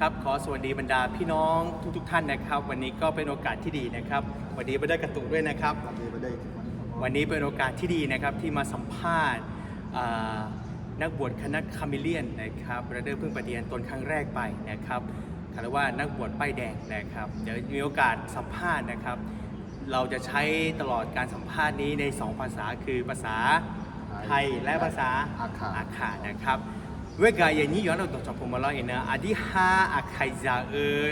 ครับขอสวัสดีบรรดาพี่น้องทุกๆทท่านนะครับ วันนี้ก็เป็นโอกาสที่ดีนะครับวันนี้ไม่ได้กระตุกด้วยนะครับ วันนี้ไม่ได้ถึงวันนี้ครับวันนี้เป็นโอกาสที่ดีนะครับที่มาสัมภาษณ์อ่านักบวชคณะคาเมเลียนนะครับบรเดอร์เพิ่งปฏิญาณตนครั้งแรกไปนะครับคารว่านักบวชป้ายแดงนะครับเดี๋ยวมีโอกาสสัมภาษณ์นะครับ เราจะใช้ตลอดการสัมภาษณ์นี้ใน 2 ภาษาคือภาษาไทยและภาษาอาขาอาขานะครับ เวกาอย่างนี้ย้อนเราต้องจบผมมาแล้วเองนะอดีฮาอาคายซาเออ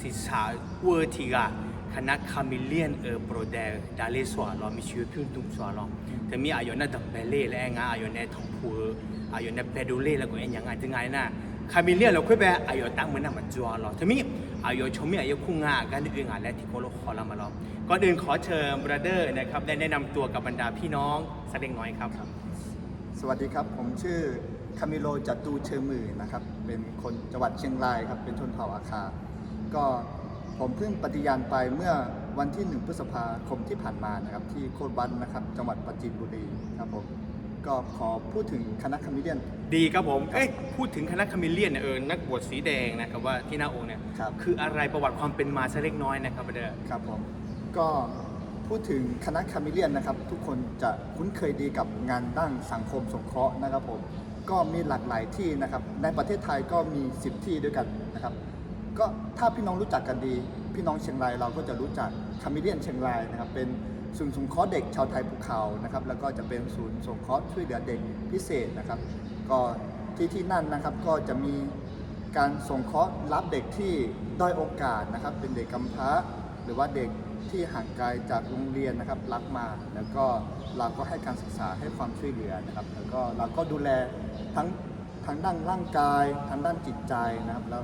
สิสาเวทิกาคณะคาเมเลียนเออโปรเดลดาเลสวาลอมิชิวพึ่งตุ้งสวาลอแต่มีอายุน่าดับเบเล่และงาอายุในทองพูอายุในเปดูเล่แล้วก็เอ็นยังไงถึงไงนะคาเมเลียนเราคุยไปอายุตั้งเหมือนน่ะมาจัวลอแต่มีอายุชมีอายุคุ้งงากันอื่นงานและที่โคโลคอลามาลอก่อนอื่นขอเชิญบราเดอร์นะครับได้แนะนำตัวกับบรรดาพี่น้องสักเล็กน้อยครับ สวัสดีครับ ผมชื่อคามิโลจัตูเชอมือนะครับ เป็นคนจังหวัดเชียงรายครับ เป็นชนเผ่าอาคา ก็ผมเพิ่งปฏิญาณไปเมื่อวันที่ 1 พฤษภาคมที่ผ่านมานะครับ ที่โคตรบันนะครับ จังหวัดปราจีนบุรีครับผม ก็ขอพูดถึงคณะคามิเลียน ดีครับผม เอ้ยพูดถึงคณะคาเมเลียนเนี่ยเออ นักบวชสีแดงนะครับว่าที่หน้าองค์เนี่ยครับ คืออะไรประวัติความเป็นมาสักเล็กน้อยนะครับเด้อครับผม ก็ พูดถึงคณะคามิเลียนนะครับ ทุกคนจะคุ้นเคยดีกับงานด้านสังคมสงเคราะห์นะครับผมก็มีหลากหลายที่นะครับ ในประเทศไทยก็มี 10 ที่ด้วยกันนะครับ ก็ถ้าพี่น้องรู้จักกันดี พี่น้องเชียงรายเราก็จะรู้จักคามิเลียนเชียงรายนะครับ เป็นศูนย์สงเคราะห์เด็กชาวไทยภูเขานะครับ แล้วก็จะเป็นศูนย์สงเคราะห์ช่วยเหลือเด็กพิเศษนะครับ ก็ที่ที่นั่นนะครับก็จะมีการสงเคราะห์รับเด็กที่ด้อยโอกาสนะครับ เป็นเด็กกำพร้า หรือว่าเด็ก ที่ห่างไกลจากโรงเรียนนะครับรับมา แล้วก็เราก็ให้การศึกษาให้ความช่วยเหลือนะครับ แล้วก็เราก็ดูแลทั้งทั้งด้านร่างกายทั้งด้านจิตใจนะครับ แล้ว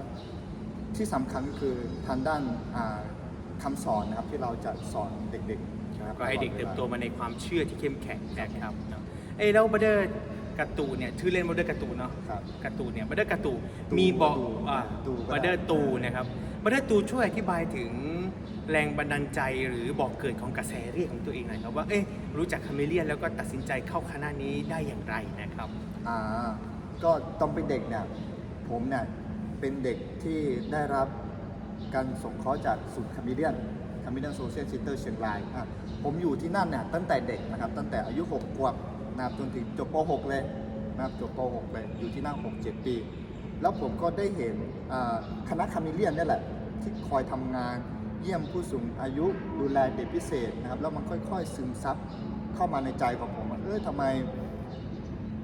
ที่สำคัญก็คือทางด้านอ่าคำสอนนะครับที่เราจะสอนเด็กๆนะครับก็ให้เด็กลอเติบวลาโตมาในความเชื่อที่เข้มแข็งนะครับเนาะเอ้ยแล้วบัดเดอร์การ์ตูนเนี่ยชื่อเล่นบัดเดอร์การ์ตูนเนาะครับการ์ตูนเนี่ยบัดเดอร์การ์ตูนตูมีบอกตูอ่าตูก็ได้บัดเดอร์ตูนะครับบัดเดอร์ตูช่วยอธิบายถึง แรงบันดาลใจหรือบอกเกิดของกระแสเรียกของตัวเองหน่อยครับว่าเอ๊ะรู้จักคาเมเลียนแล้วก็ตัดสินใจเข้าคณะนี้ได้อย่างไรนะครับอ่าก็ตอนเป็นเด็กเนี่ยผมเนี่ยเป็นเด็กที่ได้รับการสงเคราะห์จากศูนย์คามิเลียนคามิเลียนโซเชียลเซ็นเตอร์เชียงรายอะผมอยู่ที่นั่นเนี่ยตั้งแต่เด็กนะครับตั้งแต่อายุ6ขวบนะครับจนถึงจบป .6 เลยนะครับจบป .6 เลยอยู่ที่นั่น6-7 ปี แล้วผมก็ได้เห็นคณะคามิเลียนนี่แหละที่คอยทำงาน เยี่ยมผู้สูงอายุดูแลเด็กพิเศษนะครับ แล้วมันค่อย ๆ ซึมซับเข้ามาในใจของผมว่าเออทำไม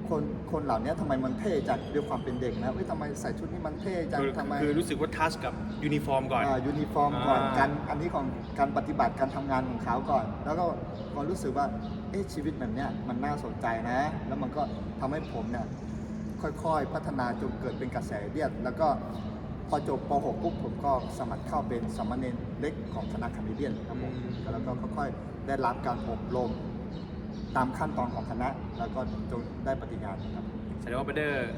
คนคนเหล่านี้ทำไมมันเท่จังด้วยความเป็นเด็กนะเอ้ยทำไมใส่ชุดนี้มันเท่จังคือทำไมคือรู้สึกว่าทัชกับยูนิฟอร์มก่อนยูนิฟอร์มก่อนอ่าการอันนี้ของการปฏิบัติการทำงานของเขาก่อน แล้วก็พอรู้สึกว่าเอ๊ะชีวิตแบบเนี้ยมันน่าสนใจนะ แล้วมันก็ทำให้ผมเนี่ยค่อยๆ พัฒนาจนเกิดเป็นกระแสเรียด แล้วก็ พอจบป .6 ปุ๊บผมก็สมัครเข้าเป็นสามเณรเล็กของคณะคามิเลียนครับผมอืมแล้วก็ค่อยๆได้รับการอบรมตามขั้นตอนของคณะ แล้วก็จนได้ปฏิญาณครับแสดงว่าบัดเดอร์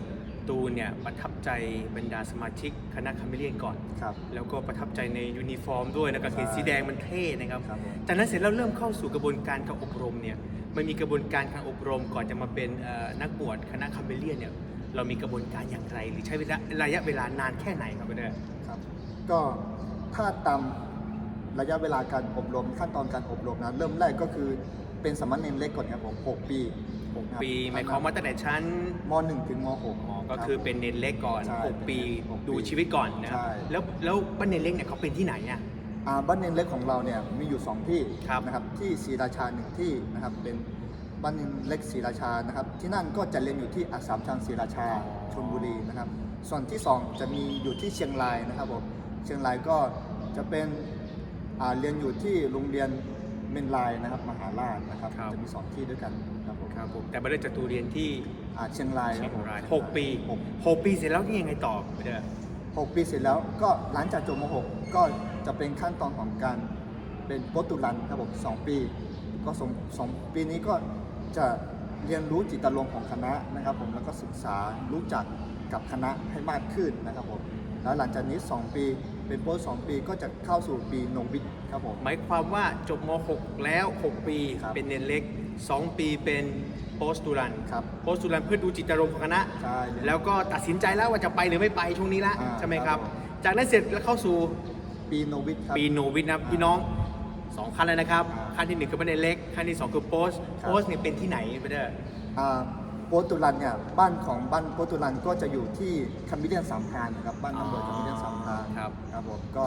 ตูนเนี่ยประทับใจบรรดาสมาชิกคณะคาเมเลียนก่อน ครับ แล้วก็ประทับใจในยูนิฟอร์มด้วยนะกางเกงใช่สีแดงมันเท่นะครับ ครับผม จากนั้นเสร็จแล้วเริ่มเข้าสู่กระบวนการการอบรมเนี่ย มันมีกระบวนการการอบรมก่อนจะมาเป็นเอ่อนักบวชคณะคาเมเลียนเนี่ย เรามีกระบวนการอย่างไร หรือใช้เวลาระยะเวลานานแค่ไหนครับเด้อครับก็ถ้าตามระยะเวลาการอบรมขั้นตอนการอบรมนะเริ่มแรกก็คือเป็นสามเณรเล็กก่อนครับผม6ปีหกนะครับปีหมายความว่าตั้งแต่ชั้นม .1 ถึงม .6 อ๋อก็คือเป็นเนนเล็กก่อน ใช่หกปีหกปีดูชีวิตก่อนนะครับใช่ แล้วแล้วบ้านเนนเล็กเนี่ยเขาเป็นที่ไหนอะ อ่าบ้านเนรเล็กของเราเนี่ยมีอยู่ 2 ที่ครับนะครับที่ศรีราชาหนึ่งที่นะครับเป็น บ้านเนรเล็กศรีราชานะครับ ที่นั่นก็จะเรียนอยู่ที่อัสสัมชัญศรีราชาชลบุรีนะครับ ส่วนที่ 2 จะมีอยู่ที่เชียงรายนะครับผมเชียงรายก็จะเป็นอ่าเรียนอยู่ที่โรงเรียนเมนลายนะครับมหาราชนะครับครับจะมีสองที่ด้วยกันครับผมครับผมแต่บัดเดอร์จะตูเรียนที่อ่าเชียงรายคเชีรัยบงผมรายหกปีหกหกปีเสร็จแล้วนี่ยังไงต่อบัดเดอร์หกปีเสร็จแล้วก็หลังจากจบม .6 ก็จะเป็นขั้นตอนของการเป็นโปรตุลันครับผมสองปี ก็สองสองปีนี้ก็ จะเรียนรู้จิตรลมณ์ของคณะนะครับผมแล้วก็ศึกษารู้จักกับคณะให้มากขึ้นนะครับผมแล้วหลังจากนี้ 2 ปีเป็นโปสสองปีก็จะเข้าสู่ปีโนวิทครับผม หมายความว่าจบม .6 แล้ว 6 ปีครับเป็นเนนเล็ก 2 ปีเป็นโปสตูรันครับโปสตูรันเพื่อดูจิตอารมณ์ของคณะ ใช่เลยแล้วก็ตัดสินใจแล้วว่าจะไปหรือไม่ไปช่วงนี้ละอ่าใช่ไหมครับครับผมจากนั้นเสร็จแล้วเข้าสู่ปีโนวิทครับ ปีโนวิทนะพี่น้องสองขั้นเลยนะครับ อ่า ขั้นที่หนึ่งคือเป็นเนนเล็กขั้นที่สองคือโปสครับโปสเนี่ยเป็นที่ไหนไปเด้ออ่าโปรตุลันเนี่ยบ้านของบ้านโปรตุลันก็จะอยู่ที่คามิเลียนสามพรานนะครับบ้านตำรวจคามิเลียนสามพรานครับ ครับผมก็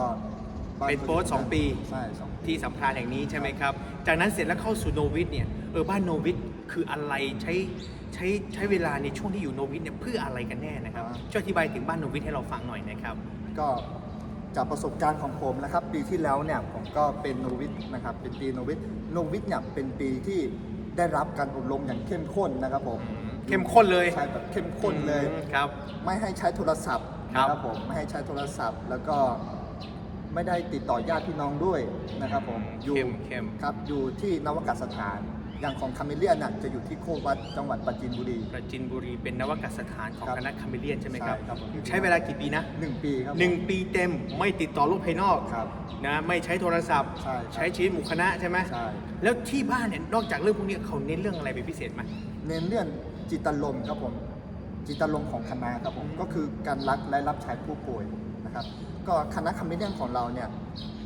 บ้าเป็นโปสสองปี ใช่สองปีที่สำคัญแห่งนี้ใช่ไหมครับ จากนั้นเสร็จแล้วเข้าสู่โนวิทเนี่ย เออบ้านโนวิทคืออะไรใช้ใช้ใช้เวลาในช่วงที่อยู่โนวิทเนี่ยเพื่ออะไรกันแน่นะครับอ่าช่วยอธิบายถึงบ้านโนวิทให้เราฟังหน่อยนะครับ ก็ จากประสบการณ์ของผมนะครับ ปีที่แล้วเนี่ยผมก็เป็นโนวิทนะครับ เป็นปีโนวิทโนวิทเนี่ยเป็นปีที่ได้รับการอบรมอย่างเข้มข้นนะครับผมเข้มข้นเลยใช่แบบเข้มข้นเลยอืมครับ ไม่ให้ใช้โทรศัพท์ครับนะครับผมไม่ให้ใช้โทรศัพท์ แล้วก็ไม่ได้ติดต่อญาติพี่น้องด้วยนะครับผมอยู่เข้มเข้มครับอยู่ที่นวกสถาน อย่างของคาเมเลียนน่ะจะอยู่ที่โควัดจังหวัดปราจีนบุรี ประจินบุรีเป็นนวกสถานของครับคณะคาเมเลียนใช่ไหมครับ ใช่ครับผม ใช้เวลากี่ปีนะหนึ่งปีครับผมหนึ่งปีเต็มไม่ติดต่อโลกภายนอกครับ นะไม่ใช้โทรศัพท์ ใช่ครับ ใช้ชีวิตหมู่คณะใช่ไหมใช่ แล้วที่บ้านเนี่ยนอกจากเรื่องพวกนี้เขาเน้นเรื่องอะไรเป็นพิเศษไหม เน้นเรื่องจิตลมณ์ครับผมจิตลมณ์ของคณะครับผมอืมก็คือการรักและรับใช้ผู้ป่วยนะครับ ก็คณะคาเมเลียนของเราเนี่ย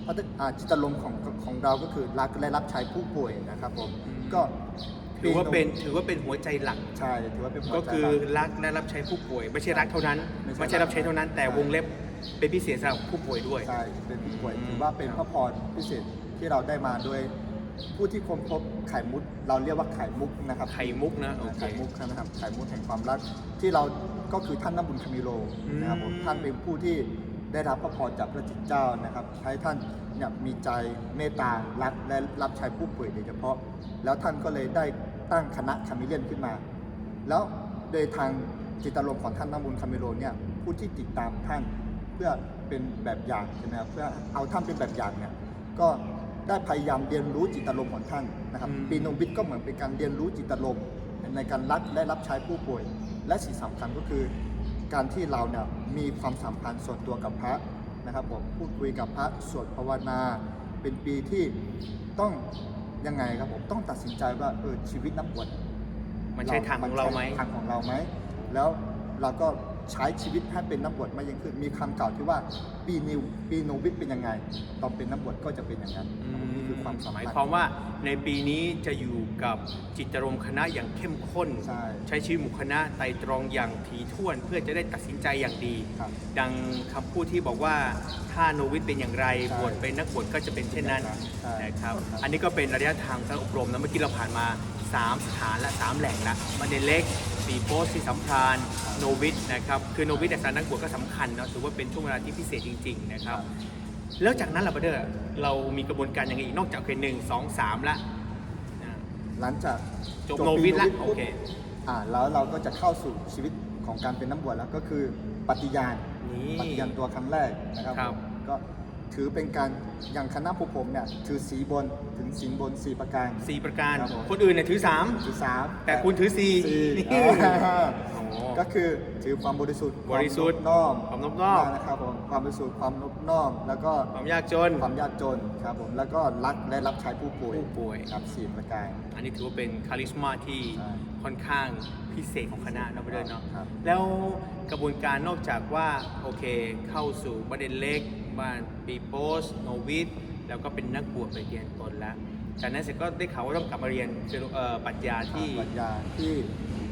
พัฒอ่าจิตลมณ์ของของเราก็คือรักและรับใช้ผู้ป่วยนะครับผม ก็ถือว่าเป็นถือว่าเป็นหัวใจหลัก ใช่ถือว่าเป็นหัวก็ใจคือหลักรักและรับใช้ผู้ป่วย ไม่ใช่รักเท่านั้นไม่ใช่ไม่ใช่รับใช้เท่านั้น แต่ใช่วงเล็บเป็นพิเศษสำหรับผู้ป่วยด้วย ใช่เป็นผู้ป่วยอืมถือว่าเป็นพระพรพิเศษที่เราได้มาโดยผู้ที่ค้นพบไข่มุกเราเรียกว่าไข่มุกนะครับไข่มุกนะโอเค ไข่มุกนะครับไข่มุกแห่งความรักที่เราก็คือท่านน้ำบุญคามิโลนะครับผมอืม ท่านเป็นผู้ที่ ได้รับพระพรจากพระจิตเจ้านะครับ ให้ท่านเนี่ยมีใจเมตตารักและรับใช้ผู้ป่วยโดยเฉพาะ แล้วท่านก็เลยได้ตั้งคณะคามิเลียนขึ้นมา แล้วโดยทางจิตอารมณ์ของท่านน้ำบุญคามิโลเนี่ยผู้ที่ติดตามท่านเพื่อเป็นแบบอย่างใช่ไหมครับเพื่อเอาท่านเป็นแบบอย่างเนี่ยก็ได้พยายามเรียนรู้จิตอารมณ์ของท่านนะครับอืมปีโนวิทก็เหมือนเป็นการเรียนรู้จิตอารมณ์ในการรักและรับใช้ผู้ป่วย และสิ่งสำคัญก็คือ การที่เราเนี่ยมีความสัมพันธ์ส่วนตัวกับพระนะครับผมพูดคุยกับพระสวดภาวนาเป็นปีที่ต้องยังไงครับผมต้องตัดสินใจว่าเออชีวิตนักบวชมันใช่ทางของเราไหมนใช่ทางของเราไหมแล้วเราก็ใช้ชีวิตให้เป็นนักบวชมากยิ่งขึ้นมีคำกล่าวที่ว่าปีนิวปีโนวิทเป็นยังไงตอนเป็นนักบวชก็จะเป็นอย่างนั้นนี่ คือความสำหมายคัญความว่าในปีนี้จะอยู่กับจิตรมคณะอย่างเข้มข้นใช่ใช้ชีวิตหมู่คณะไตรตรองอย่างถี่ถ้วนเพื่อจะได้ตัดสินใจอย่างดี ครับดังคำพูดที่บอกว่าถ้าโนวิทเป็นอย่างไรใช่บวชเป็นนักบวชก็จะเป็นเช่นนั้นใช่นะครับ ครับ อันนี้ก็เป็นระยะทางการอบรมนะเมื่อกี้เราผ่านมา 3 สถานและ 3 แหล่งละมันเดนเล็กปีโพสที่สัมพรานโนวิทนะครับคือโนวิทแต่สถานนักบวชก็สำคัญเนาะถือว่าเป็นช่วงเวลาที่พิเศษจริง ๆ นะครับ แล้วจากนั้นล่ะประเดอร์เรามีกระบวนการยังไงอีกนอกจากเป็นหนึ่งสองสามละนะหลังจากจบโนวิทละปุ๊บโอเค อ่าแล้วเราก็จะเข้าสู่ชีวิตของการเป็นนักบวชแล้วก็คือปฏิญาณนี่ปฏิญาณตัวครั้งแรกนะครับครับผมก็ ถือเป็นการอย่างคณะผู้ผมเนี่ยถือสีบนถึงสีบนสีประการ สี่ประการ ครับผม คนอื่นเนี่ยถือสาม ถือสามแต่คุณถือสี่สี่นี่ อ่าโอ้ก็คือถือความบริสุทธิ์บริสุทธิ์ความนอบความนอบน้อม นะครับผมความบริสุทธิ์ความนอบน้อมแล้วก็ความยากจน ความยากจนครับผมแล้วก็รักและรับใช้ผู้ป่วยผู้ป่วย ครับสี่ประการ อันนี้ถือว่าเป็นคาลิสมาที่ใช่ค่อนข้างพิเศษของคณะนะประเดอร์เนาะครับ แล้วกระบวนการนอกจากว่าโอเคเข้าสู่ประเด็นเล็ก บ้านปีโพสโนวิทแล้วก็เป็นนักบวชไปเรียนตนแล้วจากนั้นเสร็จก็ได้ข่าวว่าต้องกลับมาเรียนเอ่อปรัชญาที่ปรัชญาที่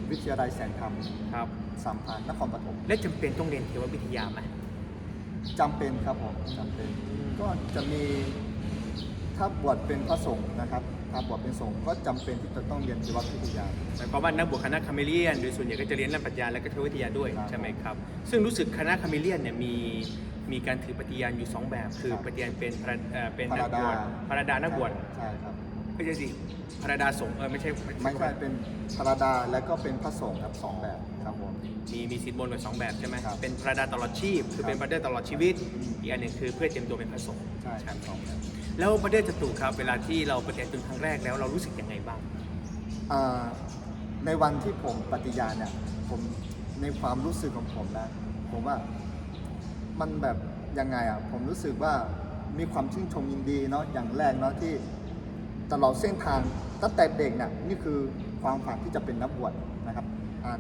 วิทยาลัยแสงธรรมครับสัมพันธ์นครปฐมและจำเป็นต้องเรียนเทววิทยาไหมจำเป็นครับผมจำเป็นก็จะมีถ้าบวชเป็นพระสงฆ์นะครับถ้าบวชเป็นสงฆ์ก็จำเป็นที่จะต้องเรียนชีววิทยาหมายความว่านักบวชคณะคาเมเลียนโดยส่วนใหญ่ก็จะเรียนเรื่องปรัชญาและก็เทววิทยาด้วยครับใช่ไหมครับ ซึ่งรู้สึกคณะคาเมเลียนเนี่ยมี มีการถือปฏิญาณอยู่สองแบบ คือครับปฏิญาณเป็นพระเอ่อเป็นพนัระกบวชดาพระดานักบวชใช่ครับไม่ใช่สิพระดาสงฆ์เออไม่ใช่ไม่ใช่เป็นพระดาและก็เป็นพระสงฆ์ครับสองแบบครับผมมีมีสินบนกับสองแบบใช่ไหมครับเป็นพระดาตลอดชีพ คือครับเป็นพระเดอตลอดชีวิต อีกอันหนึ่งคือเพื่อเตรียมตัวเป็นพระสงฆ์ใช่ครับสองแบบแล้วพระเดอจตุครับเวลาที่เราปฏิญาณตนครั้งแรกแล้วเรารู้สึกยังไงบ้างอ่าในวันที่ผมปฏิญาณเนี่ยผมในความรู้สึกของผมนะผมว่า มันแบบยังไงอะผมรู้สึกว่ามีความชื่นชมยินดีเนาะอย่างแรกเนาะที่ตลอดเส้นทางตั้งแต่เด็กเนี่ยนี่คือความฝันที่จะเป็นนักบวชนะครับ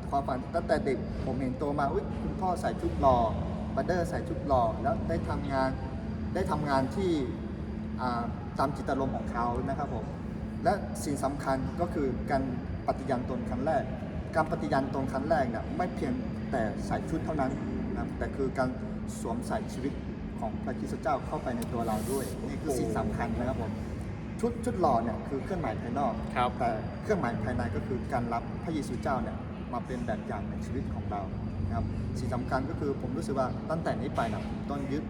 ความฝันตั้งแต่เด็กผมเห็นโตมาอุ๊ยคุณพ่อใส่ชุดรอบัตเดอร์ใส่ชุดรอแล้วได้ทำงานได้ทำงานที่ตามจิตอารมณ์ของเขานะครับผมและสิ่งสำคัญก็คือการปฏิญาณตนครั้งแรก การปฏิญาณตนครั้งแรกเนี่ยไม่เพียงแต่ใส่ชุดเท่านั้นนะแต่คือการ สวมใส่ชีวิตของพระคริสตเจ้าเข้าไปในตัวเราด้วย นี่คือสิ่งสำคัญนะครับผมชุดชุดหล่อเนี่ยคือเครื่องหมายภายนอก ครับ แต่เครื่องหมายภายในก็คือการรับพระเยซูเจ้าเนี่ยมาเป็นแบบอย่างในชีวิตของเรานะครับสิ่งสำคัญก็คือผมรู้สึกว่าตั้งแต่นี้ไปนะผมต้องยึด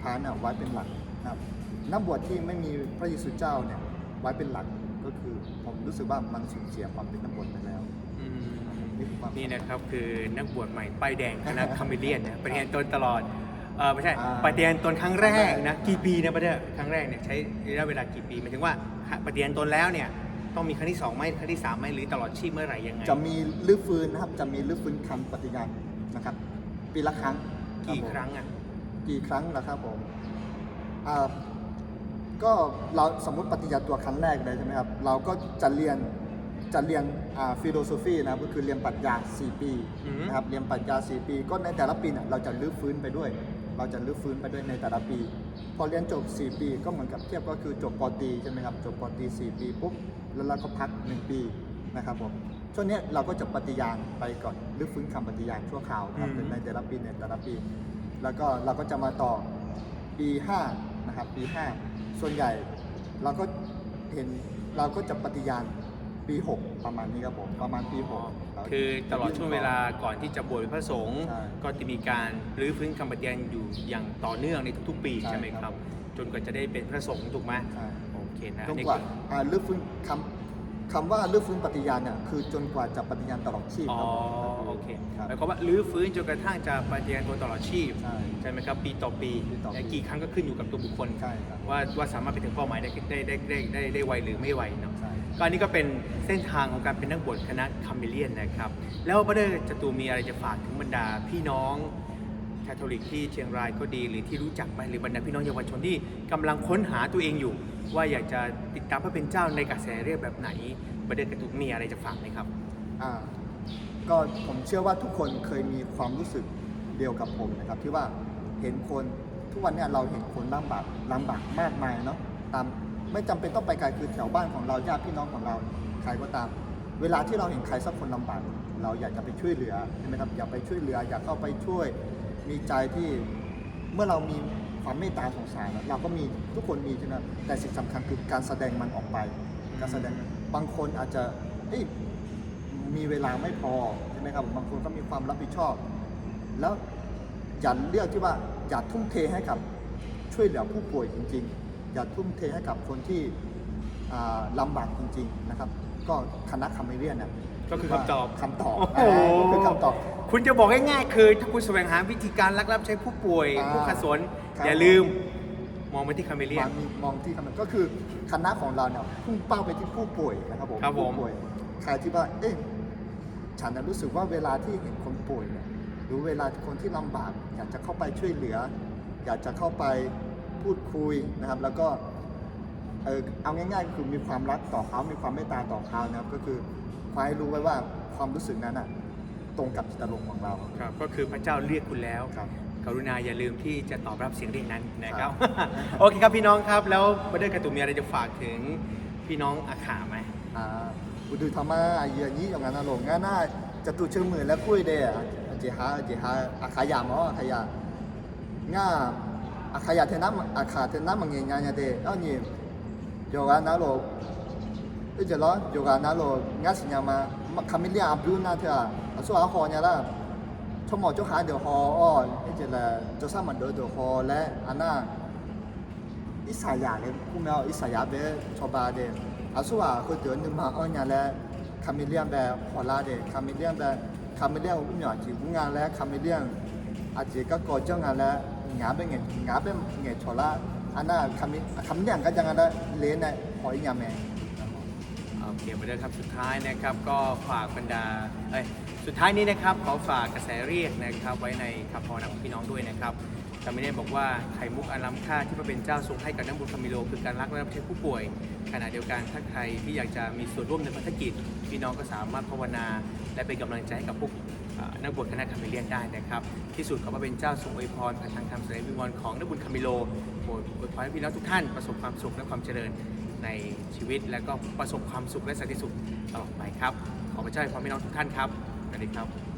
พระเนี่ยไว้เป็นหลักนะครับนักบวชที่ไม่มีพระเยซูเจ้าเนี่ยไว้เป็นหลักก็คือผมรู้สึกว่ามันสูญเสียความเป็นนักบวชไปแล้วอืม นี่คือความนี่นะครับคือนักบวชใหม่ป้ายแดงคณะคาเมเลียนนะปฏิญาณตนตลอดเออไม่ใช่อ่าปฏิญาณตนครั้งแรกครั้งแรนะกกี่ปีนะประเดี๋ยวครั้งแรกเนี่ยใช้ระยะเวลากี่ปีหมายถึงว่าปฏิญาณตนแล้วเนี่ยต้องมีครั้งที่สองไหมครั้งที่สามไหมหรือตลอดชีพเมื่อไหร่ยังไงจะมีลื้อฟื้นนะครับจะมีลื้อฟื้นคำปฏิญาณนะครับ ปีละครั้งกี่บผมครั้งอะกี่ครั้งนะครับผมอ่าก็เราสมมติปฏิญาณตัวครั้งแรกเลยใช่ไหมครับ เราก็จะเรียน จะเรียนฟิโลโซฟีนะครับก็คือเรียนปรัชญา 4 ปีอือฮึนะครับเรียนปรัชญา 4 ปี ก็ในแต่ละปีเนี่ยเราจะลื้อฟื้นไปด้วย เราจะลื้อฟื้นไปด้วยในแต่ละปี พอเรียนจบ 4 ปีก็เหมือนกับเทียบก็คือจบปอตรีใช่ไหมครับจบปอตรี4ปีปุ๊บแล้วเราก็พัก 1 ปีนะครับผมช่วงเนี้ยเราก็จะปฏิญาณไปก่อนลื้อฟื้นคำปฏิญาณชั่วคราวครับอืม ในแต่ละปีในแต่ละปี แล้วก็เราก็จะมาต่อ ปี5นะครับปี5ส่วนใหญ่เราก็เห็นเราก็จะปฏิญาณ ปี 6 ประมาณนี้ครับผม ประมาณปี6เราคือตลอดช่วงเวลาก่อนที่จะบวชเป็นพระสงฆ์ใช่ก็จะมีการรื้อฟื้นคำปฏิญาณอยู่อย่างต่อเนื่องในทุกๆ ปีใช่ใช่ไหมคครัรับ บ จนกว่าจะได้เป็นพระสงฆ์ถูกไหมใช่โอเคนะจนนี่กว่าคืออ่าลื้อฟื้นคำคำว่าลื้อฟื้นปฏิญาณเนี่ยคือจนกว่าจะปฏิญาณตลอดชีพอ๋อครับผมโอเคครับหมายความว่ารื้อฟื้นจนกระทั่งจะปฏิญาณตัวตลอดชีพใช่ ใช่ไหมครับปีต่อปีปีต่อปี และกี่ครั้งก็ขึ้นอยู่กับตัวบุคคล ใช่ครับ ว่าว่าสามารถไปถึงเป้าหมายได้ได้ได้ได้ได้ได้ไวหรือไม่ไวเนาะใช่ ก็อันนี้ก็เป็นเส้นทางของการเป็นนักบวชคณะคาเมเลียนนะครับ แล้วพระเดชจตูมีอะไรจะฝากถึงบรรดาพี่น้องคาทอลิกที่เชียงรายก็ดีหรือที่รู้จักไหมหรือบรรดาพี่น้องเยาวชนที่กำลังค้นหาตัวเองอยู่ ว่าอยากจะติดตามพระเป็นเจ้าในกระแสเรียกแบบไหนพระเดชจตูมีอะไรจะฝากไหมครับอ่าก็ผมเชื่อว่าทุกคนเคยมีความรู้สึกเดียวกับผมนะครับ ที่ว่าเห็นคนทุกวันนี่ยเราเห็นคนลำบากลำบากมากมายเนาะตาม ไม่จำเป็นต้องไปไกลคือแถวบ้านของเราญาติพี่น้องของเราใครก็ตาม เวลาที่เราเห็นใครสักคนลำบากเราอยากจะไปช่วยเหลือใช่ไหมครับอยากไปช่วยเหลือ อยากเข้าไปช่วยมีใจที่เมื่อเรามีความเมตตาสงสารเราก็มีทุกคนมีใช่ไหมแต่สิ่งสำคัญคือการแสดงมันออกไป การแสดงบางคนอาจจะเอ้ยมีเวลาไม่พอใช่ไหมครับบางคนก็มีความรับผิดชอบ แล้วอย่าเลือกที่ว่าอย่าทุ่มเทให้กับช่วยเหลือผู้ป่วยจริง ๆ อย่าทุ่มเทให้กับคนที่อ่าลำบากจริงๆนะครับ ก็คณะคาเมเรียนเนี่ยก็คือคำตอบคำตอบโอ้โหอ่าก็คือคำตอบ คุณจะบอกง่ายๆคือ ถ้าคุณแสวงหาวิธีการรักรับใช้ผู้ป่วยอ่าผู้ขัดสนครับอย่าลืมมองไปที่คาเมเลียมานมองที่คำก็คือคณะของเราเนี่ยพุ่งเป้าไปที่ผู้ป่วยนะครับผมครับผมผู้ป่วยใครที่ว่าเอ๊ะฉันน่ะรู้สึกว่าเวลาที่เห็นคนป่วยเนี่ยหรือเวลาคนที่ลำบาก อยากจะเข้าไปช่วยเหลือ อยากจะเข้าไป พูดคุยนะครับ แล้วก็เออเอาง่ายๆคือมีความรักต่อเขา มีความเมตตาต่อเขานะครับ ก็คือขอให้รู้ไว้ว่าความรู้สึกนั้นอะตรงกับจิตอารมณ์ของเรา ครับ ก็คือพระเจ้าเรียกคุณแล้วครับ กรุณาอย่าลืมที่จะตอบรับเสียงเรียกนั้นนะครับครับโอเคครับพี่น้องครับ แล้วบัดเดอร์กระตุมมีอะไรจะฝากถึงพี่น้องอาขาไหมอ่าอุดุธรรมะเยียนี้อย่างนั้นนะหลงงั้นน่าจะตุเชื่อมือและคุยเดะเจฮาเจฮาอาขายามออาขายาง่าอาขายาเทนะอาขาเทนะมังเงียญา เดเอ้านี่โยกานะโลเอ้ยเจล้อโยกานะโลง่าสิญามาคามิเลียอับดุลนะเถอะอาสุอาฮอเนี่ยละชมหมอจ้าหาเดี๋ยวฮออ้อเอ้ยเจละเจ้าสามันเดอเดี๋ยวฮอและอันน่าอิสายาเลยกูไม่เอาอิสายาเบชอบาเดอาสุว่าเขาเดือนนึงมาเอาเนี่ยแหละคาเมเลียนแบบฮอลาเดคาเมเลียนแบบคาเมเลียนอุ้มหยอดจีบุงานแล้วคาเมเลียนอาจจะก็ก่อเจ้างานและ อันน่ะคาเมคาเมเลียนก็จังานแล้วเลนเนี่ยหอยยาแมงโอเคมาเดินครับสุดท้ายนะครับก็ฝากบรรดาเอ้ยสุดท้ายนี้นะครับขอฝากกระแสเรียกนะครับไว้ในคำภาวนของพี่น้องด้วยนะครับจำไม่ได้บอกว่าไข่มุกอันล้ำค่าที่พระเป็นเจ้าทรงให้กับนักบุญคามิโล คือการรักและรับใช้ผู้ป่วย ขณะเดียวกันถ้าใครที่อยากจะมีส่วนร่วมในภารกิจพี่น้องก็สามารถภาวนา และเป็นกำลังใจให้กับพวก นักบวชคณะคามิเลียนได้นะครับ ที่สุดขอพระเป็นเจ้าทรงอวยพรผ่านทางคำสดงวิงวอนของนักบุญคามิโลโปรดอวยพรให้พี่น้องทุกท่านประสบความสุขและความเจริญในชีวิต และก็ประสบความสุขและสันติสุขตลอดไปครับ ขอพระเจ้าอวยพรพี่น้องทุกท่านครับสวัสดีครับ